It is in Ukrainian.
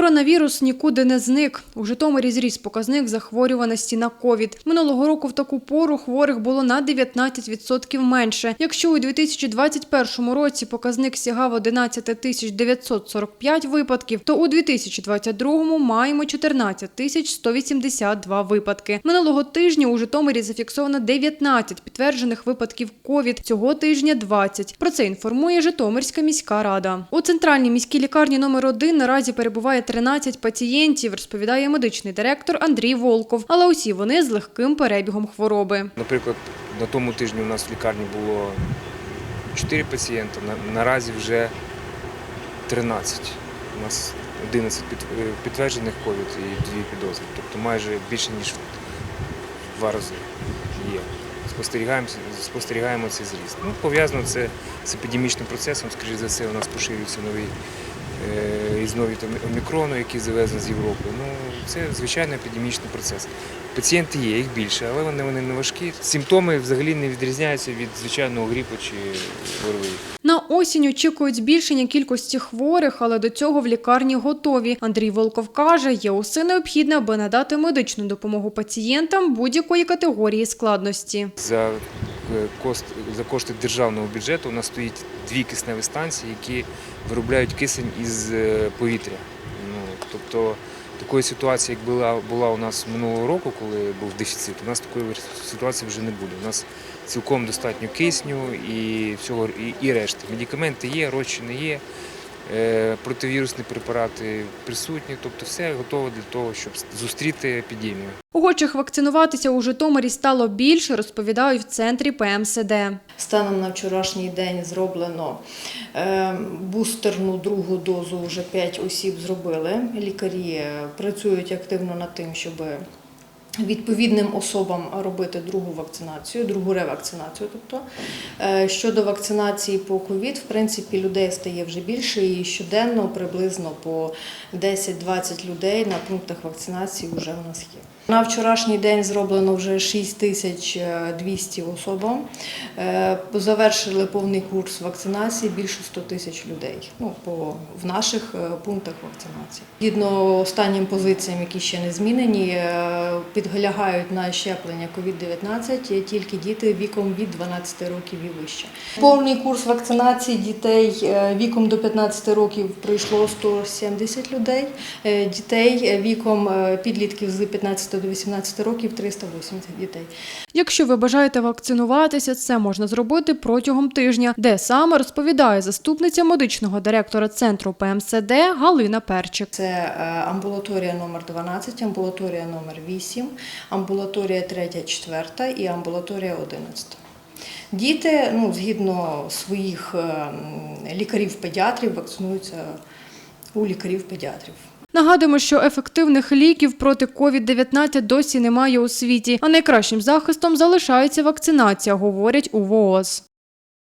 Коронавірус нікуди не зник. У Житомирі зріс показник захворюваності на ковід. Минулого року в таку пору хворих було на 19% менше. Якщо у 2021 році показник сягав 11 тисяч 945 випадків, то у 2022 маємо 14 тисяч 182 випадки. Минулого тижня у Житомирі зафіксовано 19 підтверджених випадків ковід. Цього тижня 20. Про це інформує Житомирська міська рада. У центральній міській лікарні номер 1 наразі перебуває 13 пацієнтів, розповідає медичний директор Андрій Волков. Але усі вони з легким перебігом хвороби. Наприклад, на тому тижні у нас в лікарні було 4 пацієнти, наразі вже 13. У нас 11 е, підтверджених ковід і 2 підозри. Тобто майже більше, ніж в два рази є. Спостерігаємо, спостерігаємо цей зріст. Ну, пов'язано це з епідемічним процесом, скоріш за все, у нас поширюється новий із нові там омікрону, які завезли з Європи. Ну, це звичайно епідемічний процес. Пацієнти є, їх більше, але вони, вони не важкі. Симптоми взагалі не відрізняються від звичайного грипу чи ОРВІ. На осінь очікують збільшення кількості хворих, але до цього в лікарні готові. Андрій Волков каже, є усе необхідне, аби надати медичну допомогу пацієнтам будь-якої категорії складності. За, е, за кошти державного бюджету у нас стоїть дві кисневі станції, які виробляють кисень із е, повітря. Ну, тобто такої ситуації, як була, була у нас минулого року, коли був дефіцит, у нас такої ситуації вже не буде. У нас цілком достатньо кисню і всього і, і решти. Медикаменти є, розчини є. Е, Противірусні препарати присутні, тобто все готове для того, щоб зустріти епідемію. Охочих вакцинуватися у Житомирі стало більше, розповідають в центрі ПМСД. Станом на вчорашній день зроблено е, бустерну другу дозу. Вже 5 осіб зробили. Лікарі е, працюють активно над тим, щоб відповідним особам робити другу вакцинацію, другу ревакцинацію. Тобто Е, щодо вакцинації по ковід, в принципі, людей стає вже більше і щоденно приблизно по 10-20 людей на пунктах вакцинації вже у нас є. На вчорашній день зроблено вже 6200 особам. Е, Завершили повний курс вакцинації більше 100 тисяч людей ну, по, в наших е, пунктах вакцинації. Згідно останнім позиціям, які ще не змінені, е, підлягають на щеплення COVID-19 тільки діти віком від 12 років і вище. Повний курс вакцинації дітей віком до 15 років пройшло 170 людей. Дітей віком підлітків з 15 до 18 років 380 дітей. Якщо ви бажаєте вакцинуватися, це можна зробити протягом тижня, де саме розповідає заступниця медичного директора центру ПМСД Галина Перчик. Це е, амбулаторія номер 12, амбулаторія номер 8, амбулаторія 3, 4 і амбулаторія 11. Діти, ну, згідно своїх е, лікарів-педіатрів, вакцинуються у лікарів-педіатрів. Нагадуємо, що ефективних ліків проти COVID-19 досі немає у світі, а найкращим захистом залишається вакцинація, говорять у ВООЗ.